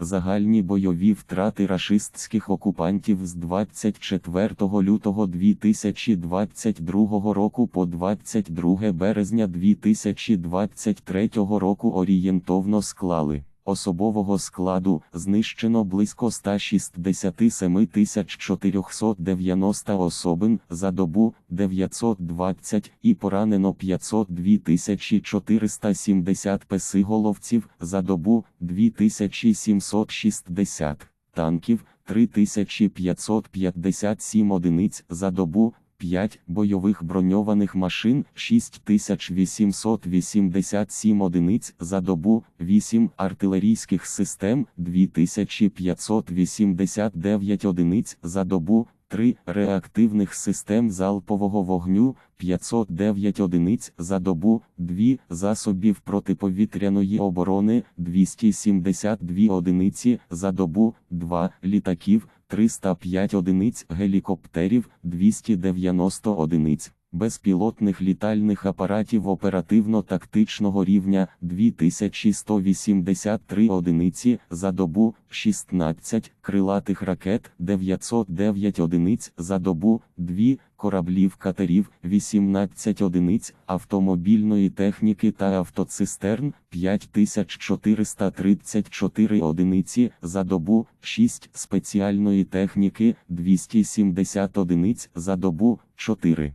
Загальні бойові втрати рашистських окупантів з 24 лютого 2022 року по 22 березня 2023 року орієнтовно склали. Особового складу знищено близько 167 490 особин за добу 920 і поранено 502 470 песиголовців за добу 2760 танків 3557 одиниць за добу 5 бойових броньованих машин 6887 одиниць за добу, 8 артилерійських систем 2589 одиниць за добу, 3 реактивних систем залпового вогню 509 одиниць за добу, 2 засобів протиповітряної оборони 272 одиниці за добу, 2 літаків 305 одиниць гелікоптерів 290 одиниць. Безпілотних літальних апаратів оперативно-тактичного рівня 2183 одиниці за добу, 16 крилатих ракет 909 одиниць за добу, 2 кораблів катерів 18 одиниць автомобільної техніки та автоцистерн 5434 одиниці за добу, 6 спеціальної техніки 270 одиниць за добу, 4.